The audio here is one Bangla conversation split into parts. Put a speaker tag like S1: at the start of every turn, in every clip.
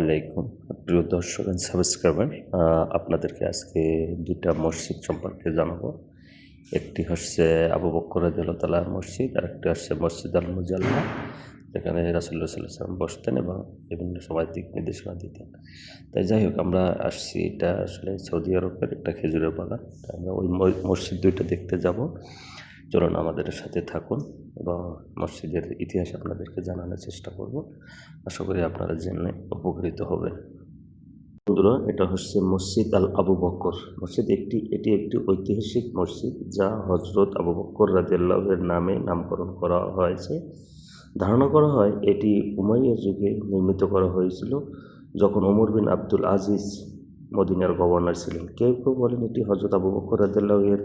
S1: আলাইকুম। প্রিয় দর্শক অ্যান্ড সাবস্ক্রাইবার আপনাদেরকে আজকে দুইটা মসজিদ সম্পর্কে জানাব। একটি হচ্ছে আবু বক্কর রাদিয়াল্লাহু মসজিদ, আর একটি হচ্ছে মসজিদ আল মুজাল্লা যেখানে রাসুল্লাহ সাল্লাম বসতেন এবং বিভিন্ন সময় দিক নির্দেশনা দিতেন। তাই যাই হোক, আমরা আসছি এটা আসলে সৌদি আরবের একটা খেজুরের বাগান। আমরা ওই মসজিদ দুইটা দেখতে যাব। চলুন আমাদের সাথে থাকুন এবং মসজিদের ইতিহাস আপনাদেরকে জানানোর চেষ্টা করব। আশা করি আপনারা জেনে উপকৃত হবেন। বন্ধুরা, এটা হচ্ছে মসজিদ আল আবু বকর। মসজিদ একটি, এটি একটি ঐতিহাসিক মসজিদ যা হজরত আবু বকর রাদিয়াল্লাহের নামে নামকরণ করা হয়েছে। ধারণা করা হয়, এটি উমাইয়া যুগে নির্মিত করা হয়েছিল, যখন ওমর বিন আব্দুল আজিজ মদিনার গভর্নর ছিলেন। কেউ কেউ বলেন এটি হজরত আবু বকর রাদিয়াল্লাহের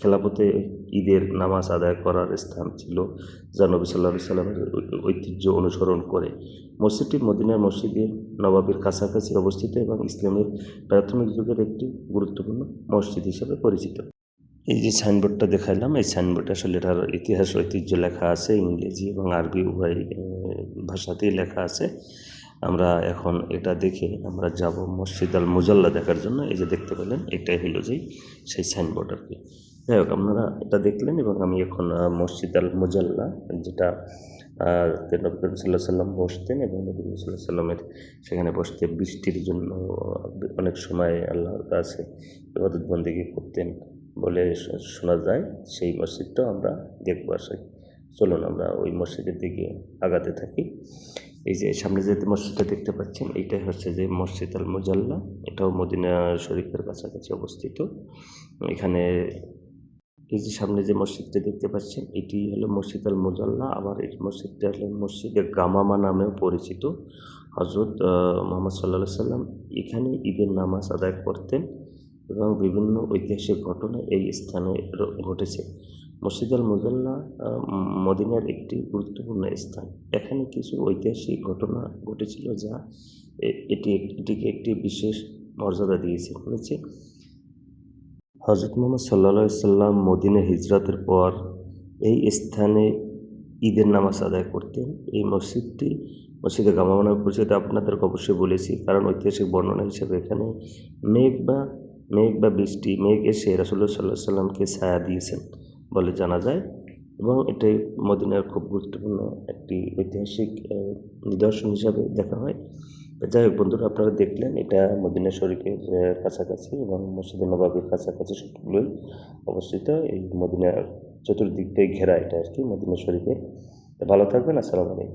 S1: খেলাপথে ঈদের নামাজ আদায় করার স্থান ছিল, যা নবী সাল্লাহ সাল্লামের ঐতিহ্য অনুসরণ করে। মসজিদটি মদিনার মসজিদের নবাবের কাছাকাছি অবস্থিত এবং ইসলামের প্রাথমিক যুগের একটি গুরুত্বপূর্ণ মসজিদ হিসেবে পরিচিত। এই যে সাইনবোর্ডটা দেখাইলাম, এই সাইনবোর্ডে আসলে এটার ইতিহাস, ঐতিহ্য লেখা আছে ইংরেজি এবং আরবি উভয় ভাষাতেই লেখা আছে। আমরা এখন এটা দেখে আমরা যাব মসজিদ আল মুজাল্লা দেখার জন্য। এই যে দেখতে পেলেন, এটাই হলো যে সেই সাইনবোর্ড আর কি। যাই হোক, আপনারা এটা দেখলেন এবং আমি এখন মসজিদ আল মুজাল্লা, যেটা নবী সাল্লাহ সাল্লাম বসতেন এবং নবী সাল্লাহ সাল্লামের সেখানে বসতে বৃষ্টির জন্য অনেক সময় আল্লাহর কাছে ইবাদত বন্দিগি করতেন বলে শোনা যায়। সেই মসজিদটাও আমরা দেখব আসি চলুন আমরা ওই মসজিদের দিকে আগাতে থাকি। এই যে সামনে যে মসজিদটা দেখতে পাচ্ছেন এইটাই হচ্ছে যে মসজিদ আল মুজাল্লা। এটাও মদিনা শরীফের কাছাকাছি অবস্থিত। এখানে এই যে সামনে যে মসজিদটা দেখতে পাচ্ছেন, এটি হলো মসজিদ আল মুজাল্লা। আবার এই মসজিদটা হলো মসজিদে গামামা নামেও পরিচিত। হজরত মোহাম্মদ সাল্লা সাল্লাম এখানে ঈদের নামাজ আদায় করতেন এবং বিভিন্ন ঐতিহাসিক ঘটনা এই স্থানে ঘটেছে। মসজিদ আল মুজাল্লা মদিনার একটি গুরুত্বপূর্ণ স্থান। এখানে কিছু ঐতিহাসিক ঘটনা ঘটেছিল যা এটি এটিকে একটি বিশেষ মর্যাদা দিয়েছে। হয়েছে হজরত মোহাম্মদ সাল্লা সাল্লাম মদিনা হিজরতের পর এই স্থানে ঈদের নামাজ আদায় করতেন। এই মসজিদটি মসজিদে গামা নামে পরিচিত আপনাদেরকে অবশ্যই বলেছি, কারণ ঐতিহাসিক বর্ণনা হিসেবে এখানে মেঘ বা মেঘ বা বৃষ্টি, মেঘ এসে রাসুল্লাহ সাল্লাহ সাল্লামকে ছায়া দিয়েছেন। বলে জানা যায় এবং এটাই মদিনার খুব গুরুত্বপূর্ণ একটি ঐতিহাসিক নিদর্শন হিসাবে দেখা হয়। যাই হোক বন্ধুরা, আপনারা দেখলেন এটা মদিনা শরীফের কাছাকাছি এবং মসজিদে নবাবের কাছাকাছি সবগুলোই অবস্থিত। এই মদিনার চতুর্দিকটাই ঘেরা এটা আর কি মদিনা শরীফের ভালো থাকবেন, আসসালামু আলাইকুম।